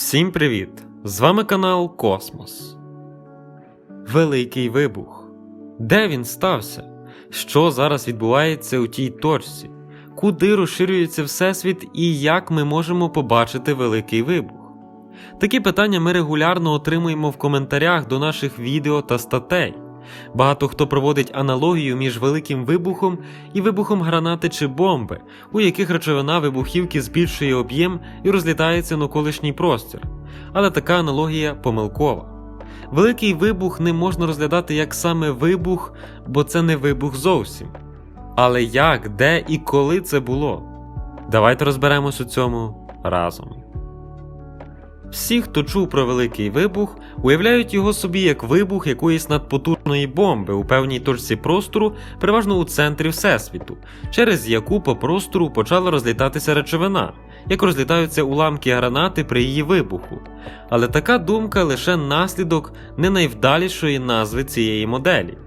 Всім привіт! З вами канал Космос. Великий вибух. Де він стався? Що зараз відбувається у тій точці? Куди розширюється Всесвіт і як ми можемо побачити великий вибух? Такі питання ми регулярно отримуємо в коментарях до наших відео та статей. Багато хто проводить аналогію між великим вибухом і вибухом гранати чи бомби, у яких речовина вибухівки збільшує об'єм і розлітається на колишній простір. Але така аналогія помилкова. Великий вибух не можна розглядати як саме вибух, бо це не вибух зовсім. Але як, де і коли це було? Давайте розберемось у цьому разом. Всі, хто чув про великий вибух, уявляють його собі як вибух якоїсь надпотужної бомби у певній точці простору, переважно у центрі Всесвіту, через яку по простору почала розлітатися речовина, як розлітаються уламки гранати при її вибуху. Але така думка лише наслідок не найвдалішої назви цієї моделі.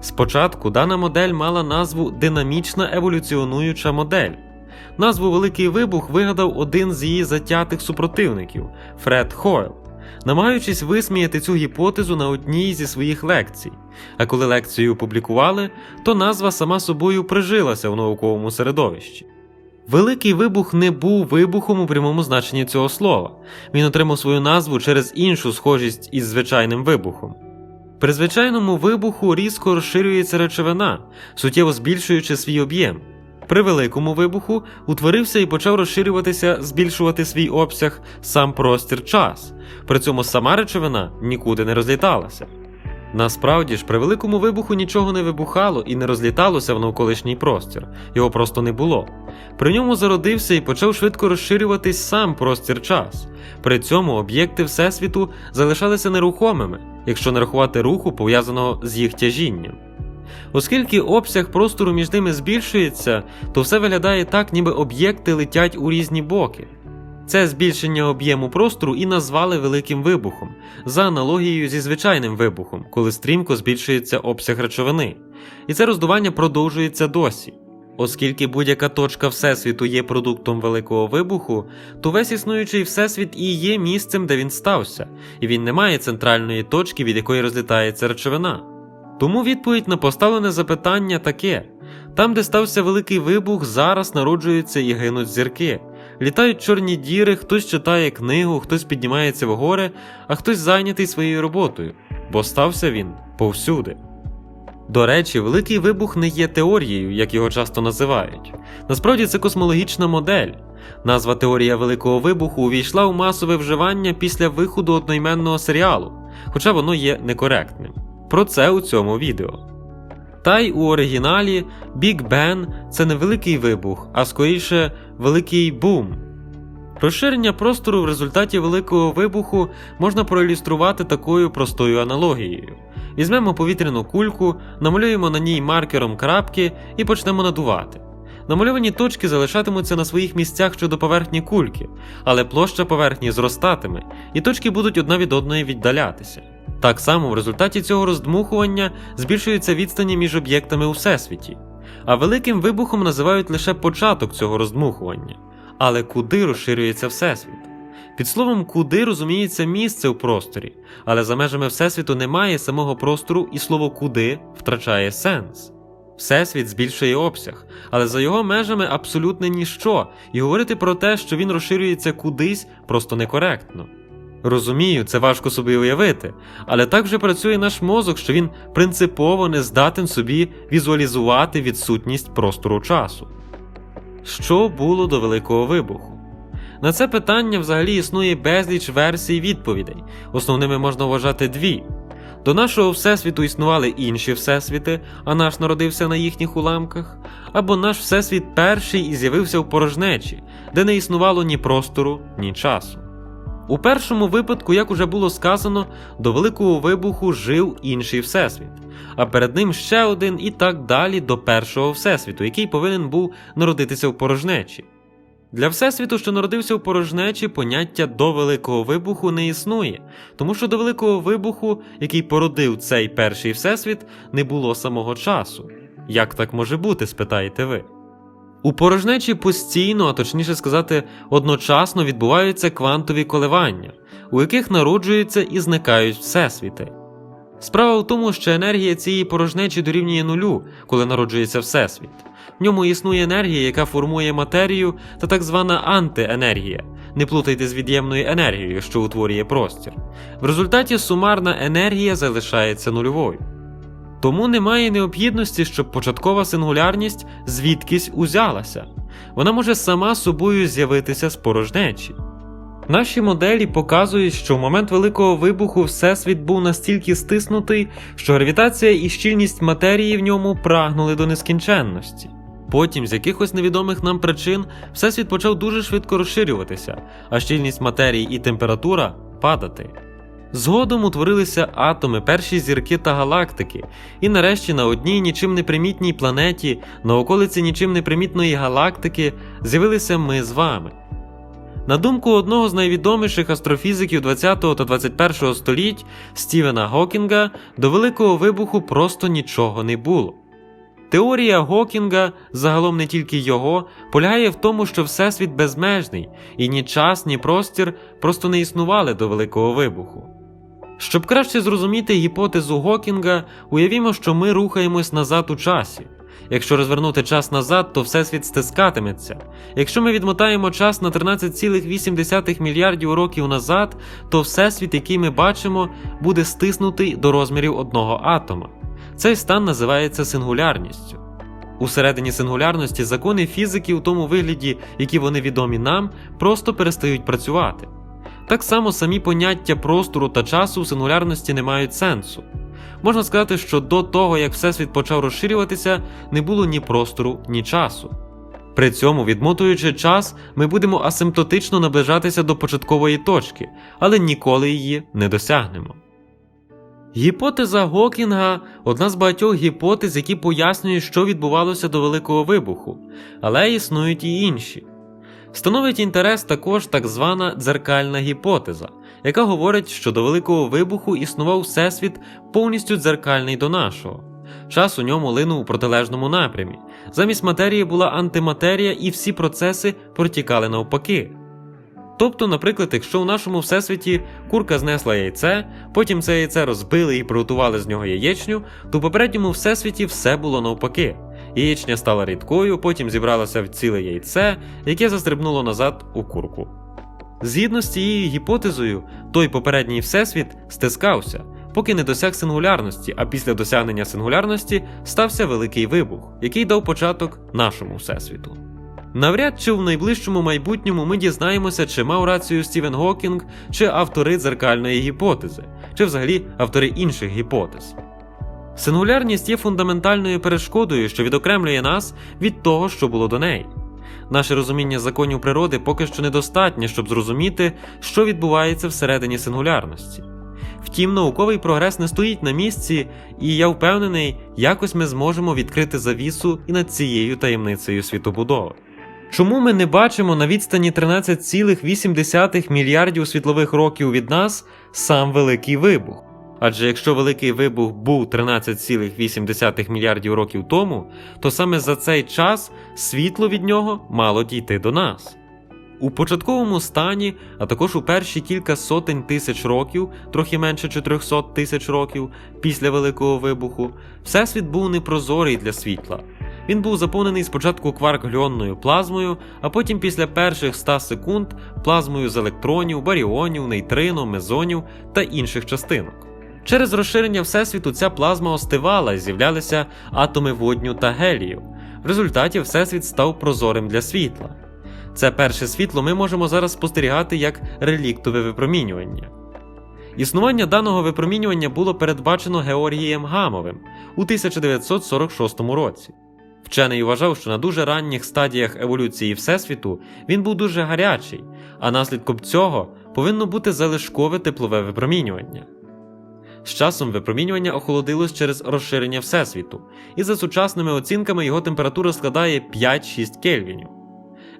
Спочатку дана модель мала назву Динамічна еволюціонуюча модель. Назву Великий Вибух вигадав один з її затятих супротивників Фред Хойл, намагаючись висміяти цю гіпотезу на одній зі своїх лекцій. А коли лекцію опублікували, то назва сама собою прижилася в науковому середовищі. Великий вибух не був вибухом у прямому значенні цього слова. Він отримав свою назву через іншу схожість із звичайним вибухом. При звичайному вибуху різко розширюється речовина, суттєво збільшуючи свій об'єм. При великому вибуху утворився і почав розширюватися, збільшувати свій обсяг сам простір час, при цьому сама речовина нікуди не розліталася. Насправді ж, при великому вибуху нічого не вибухало і не розліталося в навколишній простір, його просто не було. При ньому зародився і почав швидко розширюватись сам простір час. При цьому об'єкти Всесвіту залишалися нерухомими, якщо не рахувати руху, пов'язаного з їх тяжінням. Оскільки обсяг простору між ними збільшується, то все виглядає так, ніби об'єкти летять у різні боки. Це збільшення об'єму простору і назвали великим вибухом, за аналогією зі звичайним вибухом, коли стрімко збільшується обсяг речовини. І це роздування продовжується досі. Оскільки будь-яка точка Всесвіту є продуктом великого вибуху, то весь існуючий Всесвіт і є місцем, де він стався, і він не має центральної точки, від якої розлітається речовина. Тому відповідь на поставлене запитання таке: там, де стався великий вибух, зараз народжуються і гинуть зірки. Літають чорні діри, хтось читає книгу, хтось піднімається в гори, а хтось зайнятий своєю роботою, бо стався він повсюди. До речі, великий вибух не є теорією, як його часто називають. Насправді це космологічна модель. Назва теорія Великого вибуху увійшла у масове вживання після виходу одноіменного серіалу, хоча воно є некоректним. Про це у цьому відео. Та й у оригіналі Big Bang – це не великий вибух, а скоріше великий бум. Розширення простору в результаті великого вибуху можна проілюструвати такою простою аналогією. Візьмемо повітряну кульку, намалюємо на ній маркером крапки і почнемо надувати. Намальовані точки залишатимуться на своїх місцях щодо поверхні кульки, але площа поверхні зростатиме, і точки будуть одна від одної віддалятися. Так само в результаті цього роздмухування збільшуються відстані між об'єктами у всесвіті, а великим вибухом називають лише початок цього роздмухування. Але куди розширюється всесвіт? Під словом куди розуміється місце у просторі, але за межами Всесвіту немає самого простору, і слово куди втрачає сенс. Всесвіт збільшує обсяг, але за його межами абсолютне ніщо, і говорити про те, що він розширюється кудись, просто некоректно. Розумію, це важко собі уявити, але так вже працює наш мозок, що він принципово не здатен собі візуалізувати відсутність простору часу. Що було до Великого вибуху? На це питання взагалі існує безліч версій відповідей. Основними можна вважати дві. До нашого Всесвіту існували інші всесвіти, а наш народився на їхніх уламках, або наш Всесвіт перший і з'явився в порожнечі, де не існувало ні простору, ні часу. У першому випадку, як уже було сказано, до Великого вибуху жив інший всесвіт, а перед ним ще один і так далі до першого всесвіту, який повинен був народитися в порожнечі. Для Всесвіту, що народився в порожнечі, поняття до Великого вибуху не існує, тому що до Великого вибуху, який породив цей перший всесвіт, не було самого часу. Як так може бути, спитаєте ви? У порожнечі постійно, а точніше сказати, одночасно відбуваються квантові коливання, у яких народжуються і зникають всесвіти. Справа в тому, що енергія цієї порожнечі дорівнює нулю, коли народжується всесвіт. В ньому існує енергія, яка формує матерію, та так звана антиенергія. Не плутайте з від'ємною енергією, що утворює простір. В результаті сумарна енергія залишається нульовою. Тому немає необхідності, щоб початкова сингулярність звідкись узялася. Вона може сама собою з'явитися з порожнечі. Наші моделі показують, що в момент великого вибуху Всесвіт був настільки стиснутий, що гравітація і щільність матерії в ньому прагнули до нескінченності. Потім, з якихось невідомих нам причин, Всесвіт почав дуже швидко розширюватися, а щільність матерії і температура падати. Згодом утворилися атоми, перші зірки та галактики, і нарешті на одній нічим непримітній планеті, на околиці нічим непримітної галактики, з'явилися ми з вами. На думку одного з найвідоміших астрофізиків 20 та 21 століть Стівена Гокінга, до Великого вибуху просто нічого не було. Теорія Гокінга, загалом не тільки його, полягає в тому, що Всесвіт безмежний, і ні час, ні простір просто не існували до Великого вибуху. Щоб краще зрозуміти гіпотезу Гокінга, уявімо, що ми рухаємось назад у часі. Якщо розвернути час назад, то всесвіт стискатиметься. Якщо ми відмотаємо час на 13,8 мільярдів років назад, то всесвіт, який ми бачимо, буде стиснутий до розмірів одного атома. Цей стан називається сингулярністю. Усередині сингулярності закони фізики у тому вигляді, які вони відомі нам, просто перестають працювати. Так само самі поняття простору та часу в сингулярності не мають сенсу. Можна сказати, що до того, як Всесвіт почав розширюватися, не було ні простору, ні часу. При цьому, відмотуючи час, ми будемо асимптотично наближатися до початкової точки, але ніколи її не досягнемо. Гіпотеза Гокінга одна з багатьох гіпотез, які пояснюють, що відбувалося до Великого вибуху, але існують і інші. Становить інтерес також так звана дзеркальна гіпотеза, яка говорить, що до Великого вибуху існував Всесвіт повністю дзеркальний до нашого. Час у ньому линув у протилежному напрямі. Замість матерії була антиматерія, і всі процеси протікали навпаки. Тобто, наприклад, якщо в нашому всесвіті курка знесла яйце, потім це яйце розбили і приготували з нього яєчню, то в попередньому всесвіті все було навпаки. Яєчня стала рідкою, потім зібралося в ціле яйце, яке застрибнуло назад у курку. Згідно з цією гіпотезою, той попередній всесвіт стискався, поки не досяг сингулярності, а після досягнення сингулярності стався великий вибух, який дав початок нашому всесвіту. Навряд чи в найближчому майбутньому ми дізнаємося, чи мав рацію Стівен Гокінг, чи автори дзеркальної гіпотези, чи взагалі автори інших гіпотез. Сингулярність є фундаментальною перешкодою, що відокремлює нас від того, що було до неї. Наше розуміння законів природи поки що недостатнє, щоб зрозуміти, що відбувається всередині сингулярності. Втім, науковий прогрес не стоїть на місці, і я впевнений, якось ми зможемо відкрити завісу і над цією таємницею світобудови. Чому ми не бачимо на відстані 13,8 мільярдів світлових років від нас сам Великий Вибух? Адже якщо Великий Вибух був 13,8 мільярдів років тому, то саме за цей час світло від нього мало дійти до нас. У початковому стані, а також у перші кілька сотень тисяч років, трохи менше 400 тисяч років після Великого Вибуху, Всесвіт був непрозорий для світла. Він був заповнений спочатку кварк-гльонною плазмою, а потім після перших 100 секунд плазмою з електронів, баріонів, нейтрино, мезонів та інших частинок. Через розширення Всесвіту ця плазма остивала і з'являлися атоми водню та гелію. В результаті Всесвіт став прозорим для світла. Це перше світло ми можемо зараз спостерігати як реліктове випромінювання. Існування даного випромінювання було передбачено Георгієм Гамовим у 1946 році. Вчений вважав, що на дуже ранніх стадіях еволюції Всесвіту він був дуже гарячий, а наслідком цього повинно бути залишкове теплове випромінювання. З часом випромінювання охолодилось через розширення Всесвіту, і за сучасними оцінками його температура складає 5-6 кельвінів.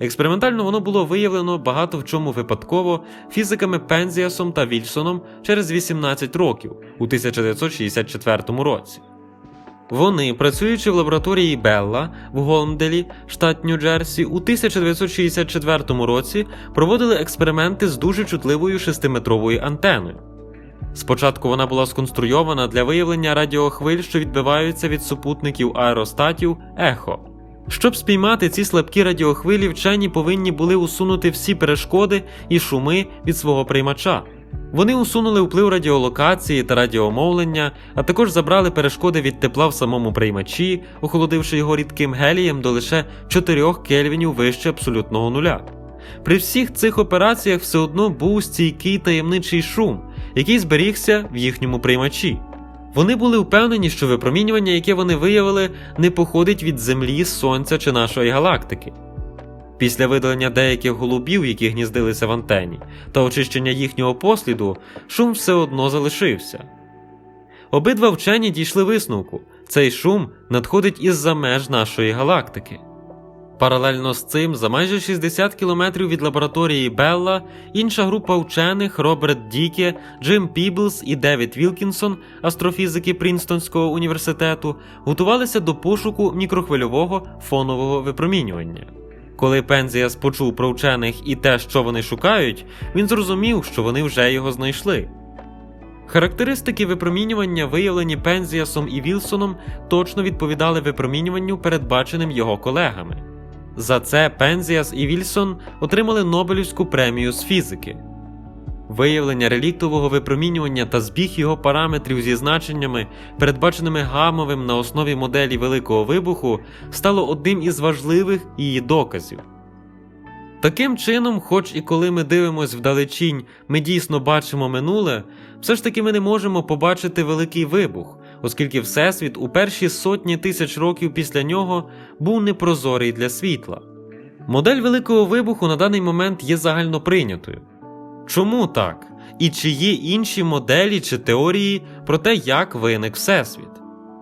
Експериментально воно було виявлено багато в чому випадково фізиками Пензіасом та Вільсоном через 18 років у 1964 році. Вони, працюючи в лабораторії Белла в Голмделі, штат Нью-Джерсі, у 1964 році проводили експерименти з дуже чутливою шестиметровою антеною. Спочатку вона була сконструйована для виявлення радіохвиль, що відбиваються від супутників аеростатів ехо. Щоб спіймати ці слабкі радіохвилі, вчені повинні були усунути всі перешкоди і шуми від свого приймача. Вони усунули вплив радіолокації та радіомовлення, а також забрали перешкоди від тепла в самому приймачі, охолодивши його рідким гелієм до лише 4 кельвінів вище абсолютного нуля. При всіх цих операціях все одно був стійкий таємничий шум, який зберігся в їхньому приймачі. Вони були впевнені, що випромінювання, яке вони виявили, не походить від Землі, Сонця чи нашої галактики. Після видалення деяких голубів, які гніздилися в антені, та очищення їхнього посліду, шум все одно залишився. Обидва вчені дійшли висновку цей шум надходить із-за меж нашої галактики. Паралельно з цим, за майже 60 кілометрів від лабораторії Белла, інша група вчених Роберт Діке, Джим Піблс і Девід Вілкінсон, астрофізики Прінстонського університету, готувалися до пошуку мікрохвильового фонового випромінювання. Коли Пензіас почув про вчених і те, що вони шукають, він зрозумів, що вони вже його знайшли. Характеристики випромінювання, виявлені Пензіасом і Вілсоном, точно відповідали випромінюванню, передбаченим його колегами. За це Пензіас і Вільсон отримали Нобелівську премію з фізики. Виявлення реліктового випромінювання та збіг його параметрів зі значеннями, передбаченими гамовим на основі моделі Великого вибуху, стало одним із важливих її доказів. Таким чином, хоч і коли ми дивимось вдалечінь, ми дійсно бачимо минуле, все ж таки ми не можемо побачити великий вибух, оскільки Всесвіт у перші сотні тисяч років після нього був непрозорий для світла. Модель Великого вибуху на даний момент є загальноприйнятою. Чому так? І чи є інші моделі чи теорії про те, як виник Всесвіт?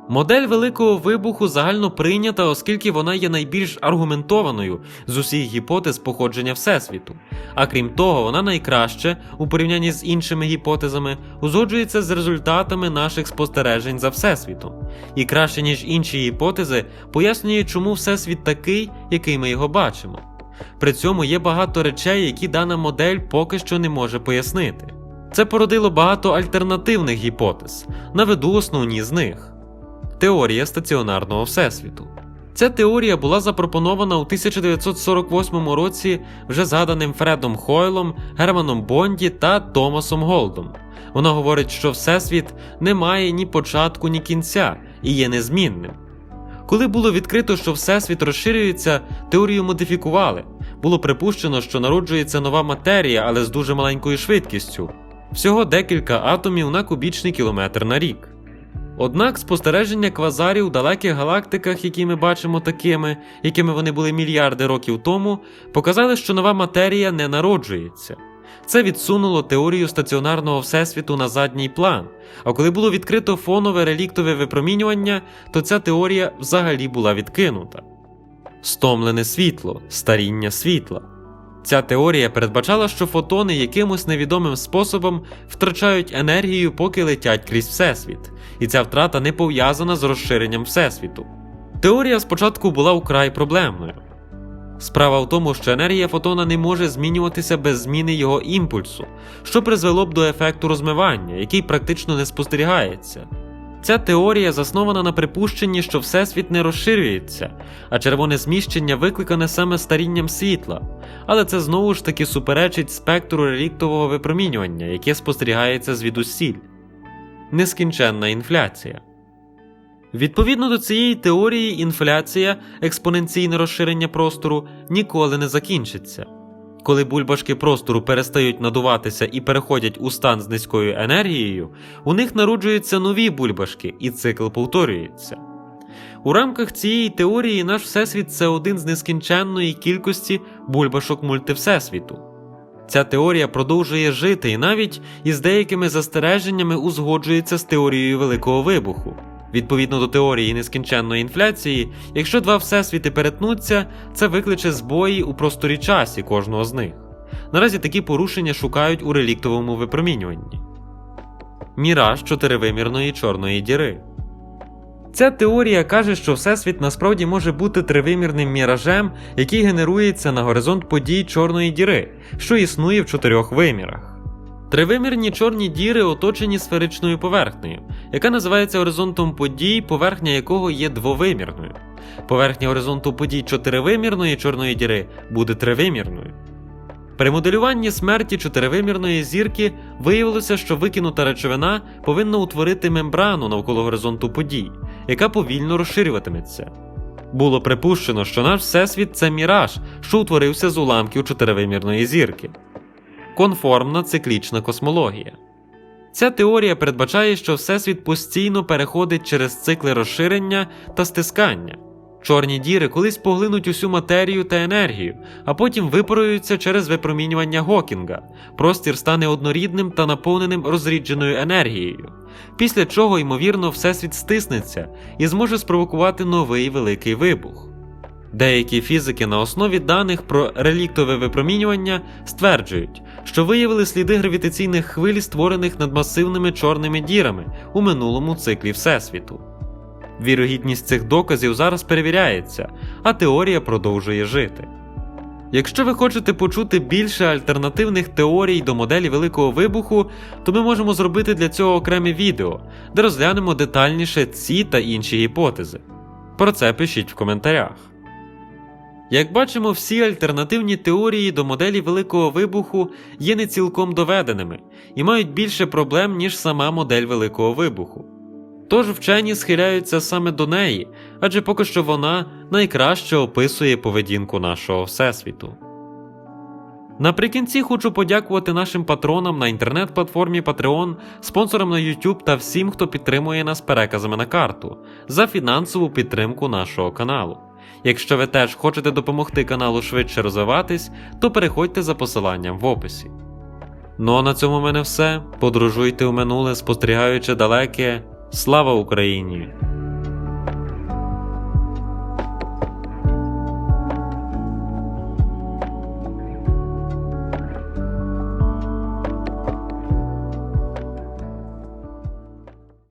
Модель Великого вибуху загально прийнята, оскільки вона є найбільш аргументованою з усіх гіпотез походження Всесвіту. А крім того, вона найкраще, у порівнянні з іншими гіпотезами, узгоджується з результатами наших спостережень за Всесвітом, і краще, ніж інші гіпотези, пояснює, чому Всесвіт такий, який ми його бачимо. При цьому є багато речей, які дана модель поки що не може пояснити. Це породило багато альтернативних гіпотез, наведу основні з них. Теорія стаціонарного всесвіту. Ця теорія була запропонована у 1948 році вже згаданим Фредом Хойлом, Германом Бонді та Томасом Голдом. Вона говорить, що Всесвіт не має ні початку, ні кінця і є незмінним. Коли було відкрито, що Всесвіт розширюється, теорію модифікували. Було припущено, що народжується нова матерія, але з дуже маленькою швидкістю всього декілька атомів на кубічний кілометр на рік. Однак спостереження квазарів у далеких галактиках, які ми бачимо такими, якими вони були мільярди років тому, показали, що нова матерія не народжується. Це відсунуло теорію стаціонарного всесвіту на задній план. А коли було відкрито фонове реліктове випромінювання, то ця теорія взагалі була відкинута. Стомлене світло, старіння світла. Ця теорія передбачала, що фотони якимось невідомим способом втрачають енергію, поки летять крізь Всесвіт, і ця втрата не пов'язана з розширенням Всесвіту. Теорія спочатку була вкрай проблемною. Справа в тому, що енергія фотона не може змінюватися без зміни його імпульсу, що призвело б до ефекту розмивання, який практично не спостерігається. Ця теорія заснована на припущенні, що Всесвіт не розширюється, а червоне зміщення викликане саме старінням світла, але це знову ж таки суперечить спектру реліктового випромінювання, яке спостерігається звідусіль. Нескінченна інфляція. Відповідно до цієї теорії, інфляція, експоненційне розширення простору, ніколи не закінчиться. Коли бульбашки простору перестають надуватися і переходять у стан з низькою енергією, у них народжуються нові бульбашки, і цикл повторюється. У рамках цієї теорії наш всесвіт це один з нескінченної кількості бульбашок мультивсесвіту. Ця теорія продовжує жити і навіть із деякими застереженнями узгоджується з теорією Великого вибуху. Відповідно до теорії нескінченної інфляції, якщо два всесвіти перетнуться, це викличе збої у просторі часі кожного з них. Наразі такі порушення шукають у реліктовому випромінюванні. Міраж чотиривимірної чорної діри. Ця теорія каже, що Всесвіт насправді може бути тривимірним міражем, який генерується на горизонт подій чорної діри, що існує в чотирьох вимірах. Тривимірні чорні діри оточені сферичною поверхнею, яка називається горизонтом подій, поверхня якого є двовимірною. Поверхня горизонту подій чотиривимірної чорної діри буде тривимірною. При моделюванні смерті чотиривимірної зірки виявилося, що викинута речовина повинна утворити мембрану навколо горизонту подій, яка повільно розширюватиметься. Було припущено, що наш всесвіт це міраж, що утворився з уламків чотиривимірної зірки. Конформна циклічна космологія. Ця теорія передбачає, що Всесвіт постійно переходить через цикли розширення та стискання. Чорні діри колись поглинуть усю матерію та енергію, а потім випаруються через випромінювання Гокінга. Простір стане однорідним та наповненим розрідженою енергією, після чого, ймовірно, Всесвіт стиснеться і зможе спровокувати новий великий вибух. Деякі фізики на основі даних про реліктове випромінювання стверджують, що виявили сліди гравітаційних хвиль, створених над масивними чорними дірами у минулому циклі Всесвіту. Вірогідність цих доказів зараз перевіряється, а теорія продовжує жити. Якщо ви хочете почути більше альтернативних теорій до моделі Великого вибуху, то ми можемо зробити для цього окреме відео, де розглянемо детальніше ці та інші гіпотези. Про це пишіть в коментарях. Як бачимо, всі альтернативні теорії до моделі Великого вибуху є не цілком доведеними і мають більше проблем, ніж сама модель Великого вибуху. Тож вчені схиляються саме до неї, адже поки що вона найкраще описує поведінку нашого Всесвіту. Наприкінці хочу подякувати нашим патронам на інтернет-платформі Patreon, спонсорам на YouTube та всім, хто підтримує нас переказами на карту за фінансову підтримку нашого каналу. Якщо ви теж хочете допомогти каналу швидше розвиватись, то переходьте за посиланням в описі. Ну а на цьому в мене все. Подорожуйте у минуле, спостерігаючи далеке. Слава Україні!